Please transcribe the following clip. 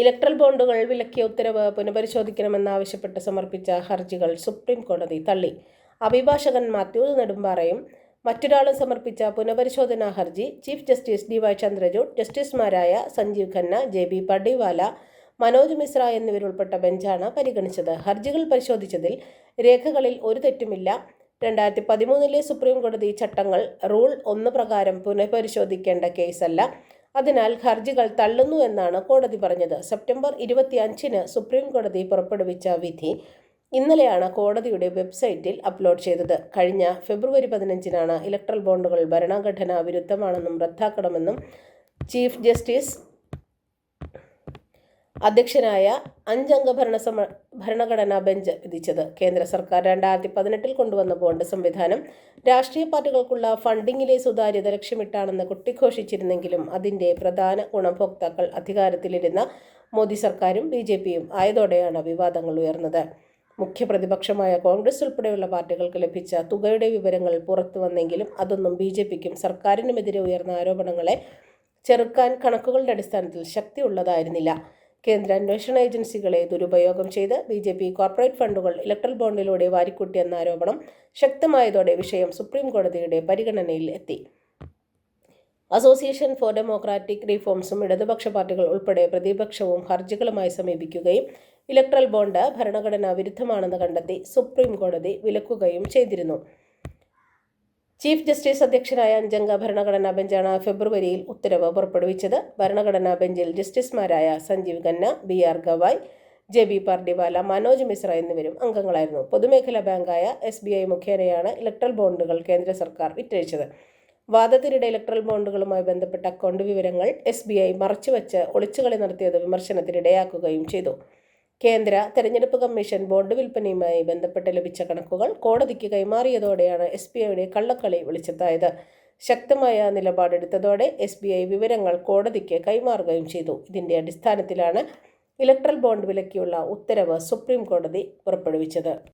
Electoral ബോണ്ടുകൾ വിലക്കിയ ഉത്തരവ് പുനഃപരിശോധിക്കണമെന്നാവശ്യപ്പെട്ട് സമർപ്പിച്ച ഹർജികൾ സുപ്രീം കോടതി തള്ളി. അഭിഭാഷകൻ മാത്യു നെടുമ്പാറയും മറ്റൊരാളും സമർപ്പിച്ച പുനഃപരിശോധനാ ഹർജി chief justice D Y Chandrachud ജസ്റ്റിസുമാരായ സഞ്ജീവ് ഖന്ന ജെ ബി പഡിവാല മനോജ് മിശ്ര എന്നിവരുൾപ്പെട്ട ബെഞ്ചാണ് പരിഗണിച്ചത്. ഹർജികൾ പരിശോധിച്ചതിൽ രേഖകളിൽ ഒരു തെറ്റുമില്ല. രണ്ടായിരത്തി പതിമൂന്നിലെ സുപ്രീം കോടതി ചട്ടങ്ങൾ റൂൾ ഒന്ന് പ്രകാരം പുനഃപരിശോധിക്കേണ്ട കേസല്ല. അതിനാൽ ഹർജികൾ തള്ളുന്നു എന്നാണ് കോടതി പറഞ്ഞത്. സെപ്റ്റംബർ ഇരുപത്തിയഞ്ചിന് സുപ്രീം കോടതി പുറപ്പെടുവിച്ച വിധി ഇന്നലെയാണ് കോടതിയുടെ വെബ്സൈറ്റിൽ അപ്ലോഡ് ചെയ്തത്. കഴിഞ്ഞ ഫെബ്രുവരി പതിനഞ്ചിനാണ് ഇലക്ട്രൽ ബോണ്ടുകൾ ഭരണഘടനാ വിരുദ്ധമാണെന്നും റദ്ദാക്കണമെന്നും ചീഫ് ജസ്റ്റിസ് അധ്യക്ഷനായ അഞ്ചംഗ ഭരണസമ ഭരണഘടനാ ബെഞ്ച് വിധിച്ചത്. കേന്ദ്ര സർക്കാർ രണ്ടായിരത്തി പതിനെട്ടിൽ കൊണ്ടുവന്ന ബോണ്ട് സംവിധാനം രാഷ്ട്രീയ പാർട്ടികൾക്കുള്ള ഫണ്ടിങ്ങിലെ സുതാര്യത ലക്ഷ്യമിട്ടാണെന്ന് കുട്ടിഘോഷിച്ചിരുന്നെങ്കിലും അതിന്റെ പ്രധാന ഗുണഭോക്താക്കൾ അധികാരത്തിലിരുന്ന മോദി സർക്കാരും ബി ജെ പിയും ആയതോടെയാണ് വിവാദങ്ങൾ ഉയർന്നത്. മുഖ്യ പ്രതിപക്ഷമായ കോൺഗ്രസ് ഉൾപ്പെടെയുള്ള പാർട്ടികൾക്ക് ലഭിച്ച തുകയുടെ വിവരങ്ങൾ പുറത്തു വന്നെങ്കിലും അതൊന്നും ബി ജെ പിക്കും സർക്കാരിനുമെതിരെ ഉയർന്ന ആരോപണങ്ങളെ ചെറുക്കാൻ കണക്കുകളുടെ അടിസ്ഥാനത്തിൽ ശക്തിയുള്ളതായിരുന്നില്ല. കേന്ദ്ര അന്വേഷണ ഏജൻസികളെ ദുരുപയോഗം ചെയ്ത് ബി ജെ പി കോർപ്പറേറ്റ് ഫണ്ടുകൾ ഇലക്ട്രൽ ബോണ്ടിലൂടെ വാരിക്കൂട്ടിയെന്ന ആരോപണം ശക്തമായതോടെ വിഷയം സുപ്രീം കോടതിയുടെ പരിഗണനയിൽ എത്തി. അസോസിയേഷൻ ഫോർ ഡെമോക്രാറ്റിക് റീഫോംസും ഇടതുപക്ഷ പാർട്ടികൾ ഉൾപ്പെടെ പ്രതിപക്ഷവും ഹർജികളുമായി സമീപിക്കുകയും ഇലക്ട്രൽ ബോണ്ട് ഭരണഘടനാ വിരുദ്ധമാണെന്ന് കണ്ടെത്തി സുപ്രീം കോടതി വിലക്കുകയും ചെയ്തിരുന്നു. ചീഫ് ജസ്റ്റിസ് അധ്യക്ഷനായ അഞ്ചംഗ ഭരണഘടനാ ബെഞ്ചാണ് ഫെബ്രുവരിയിൽ ഉത്തരവ് പുറപ്പെടുവിച്ചത്. ഭരണഘടനാ ബെഞ്ചിൽ ജസ്റ്റിസുമാരായ Sanjiv Khanna B R Gavai J B Pardiwala Manoj Mishra എന്നിവരും അംഗങ്ങളായിരുന്നു. പൊതുമേഖലാ ബാങ്കായ എസ് ബി ഐ മുഖേനയാണ് ഇലക്ട്രൽ ബോണ്ടുകൾ കേന്ദ്ര സർക്കാർ വിറ്റഴിച്ചത്. വാദത്തിനിടെ ഇലക്ട്രൽ ബോണ്ടുകളുമായി ബന്ധപ്പെട്ട അക്കൗണ്ട് വിവരങ്ങൾ എസ് ബി ഐ മറച്ചുവെച്ച് ഒളിച്ചുകളി നടത്തിയത് വിമർശനത്തിനിടയാക്കുകയും ചെയ്തു. കേന്ദ്ര തെരഞ്ഞെടുപ്പ് കമ്മീഷൻ ബോണ്ട് വിൽപ്പനയുമായി ബന്ധപ്പെട്ട് ലഭിച്ച കണക്കുകൾ കോടതിക്ക് കൈമാറിയതോടെയാണ് എസ് ബി ഐയുടെ കള്ളക്കളി വിളിച്ചെത്തായത്. ശക്തമായ നിലപാടെടുത്തതോടെ എസ് ബി ഐ വിവരങ്ങൾ കോടതിക്ക് കൈമാറുകയും ചെയ്തു. ഇതിന്റെ അടിസ്ഥാനത്തിലാണ് ഇലക്ട്രൽ ബോണ്ട് വിലക്കിയുള്ള ഉത്തരവ് സുപ്രീം കോടതി പുറപ്പെടുവിച്ചത്.